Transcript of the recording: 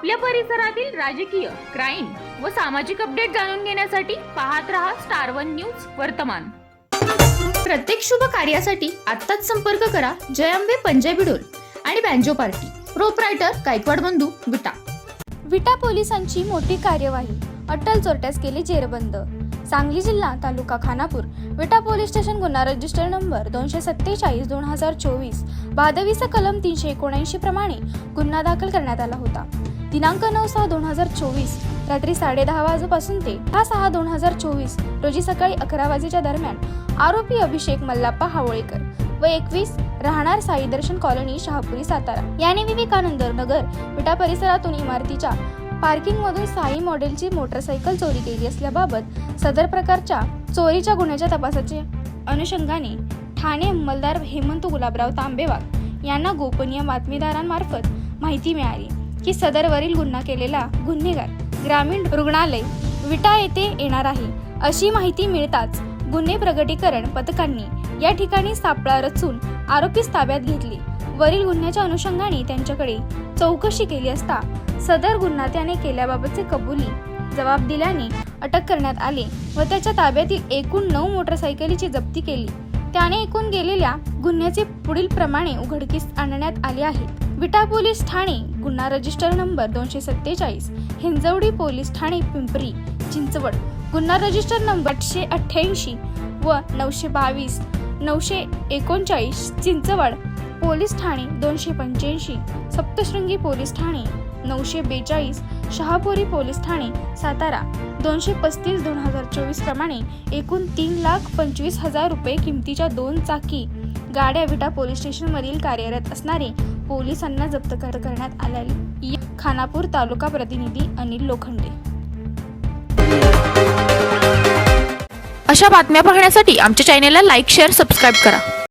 आपल्या परिसरातील राजकीय क्राईम व सामाजिक अपडेट जाणून घेण्यासाठी पाहत रहा स्टार वन न्यूज वर्तमान. प्रत्येक शुभ कार्यासाठी आत्ताच संपर्क करा जयंबे पंजाबी डोल आणि बँजो पार्टी. प्रोप्रायटर गायकवाड बंधू विटा. विटा पोलिसांची मोठी कार्यवाही. अटल चोरट्यास केले जेरबंद. सांगली जिल्हा तालुका खानापूर. विटा पोलीस स्टेशन गुन्हा रजिस्टर नंबर दोनशे सत्तेचाळीस दोन हजार चोवीस. भादवीचा कलम तीनशे एकोणऐंशी प्रमाणे गुन्हा दाखल करण्यात आला होता. दिनांक नऊ सहा दोन हजार चोवीस रात्री साडेदहा वाजेपासून ते दहा सहा दोन हजार चोवीस रोजी सकाळी अकरा वाजेच्या दरम्यान आरोपी अभिषेक मल्लाप्पा हावळेकर व एकवीस राहणार साई दर्शन कॉलनी शहापुरी सातारा. याने विवेकानंद नगर विटा परिसरातून इमारतीच्या पार्किंगमधून साई मॉडेलची मोटरसायकल चोरी केली असल्याबाबत सदर प्रकारच्या चोरीच्या गुन्ह्याच्या तपासाच्या अनुषंगाने ठाणे अंमलदार हेमंत गुलाबराव तांबेवाग यांना गोपनीय बातमीदारांमार्फत माहिती मिळाली. की सदरवरील गुन्हा केलेला गुन्हेगार ग्रामीण रुग्णालय विटा येथे येणार आहे. अशी माहिती मिळताच गुन्हे प्रगटीकरण पथकांनी या ठिकाणी सापळा रचून आरोपीस ताब्यात घेतली. वरील गुन्ह्याच्या अनुषंगाने त्यांच्याकडे चौकशी केली असता सदर गुन्हा त्याने केल्याबाबतचे कबुली जबाब दिल्याने अटक करण्यात आले व त्याच्या ताब्यातील एकूण नऊ मोटरसायकलीची जप्ती केली. त्याने एकूण गेलेल्या गुन्ह्याचे पुढील प्रमाणे उघडकीस आणण्यात आले आहे. विटा पोलीस ठाणे गुन्हा रजिस्टर नंबर दोनशे सत्तेचाळीस हिंजवडी पोलीस ठाणे पिंपरी चिंचवड. गुन्हा रजिस्टर नंबर आठशे अठ्ठ्याऐंशी व नऊशे बावीस नऊशे एकोणचाळीस चिंचवड पोलीस ठाणे दोनशे पंच्याऐंशी सप्तशृंगी पोलीस ठाणे नऊशे बेचाळीस शहापुरी पोलीस ठाणे सातारा दोनशे पस्तीस दोन हजार चोवीस प्रमाणे एकूण तीन लाख पंचवीस हजार रुपये किमतीच्या दोन चाकी गाड्या विटा पोलीस स्टेशनमधील कार्यरत असणारे पोलिसांना जप्त करण्यात आलेली खानापूर तालुका प्रतिनिधी अनिल लोखंडे. अशा बातम्या पाहण्यासाठी आमच्या चॅनेलला लाईक शेअर सबस्क्राईब करा.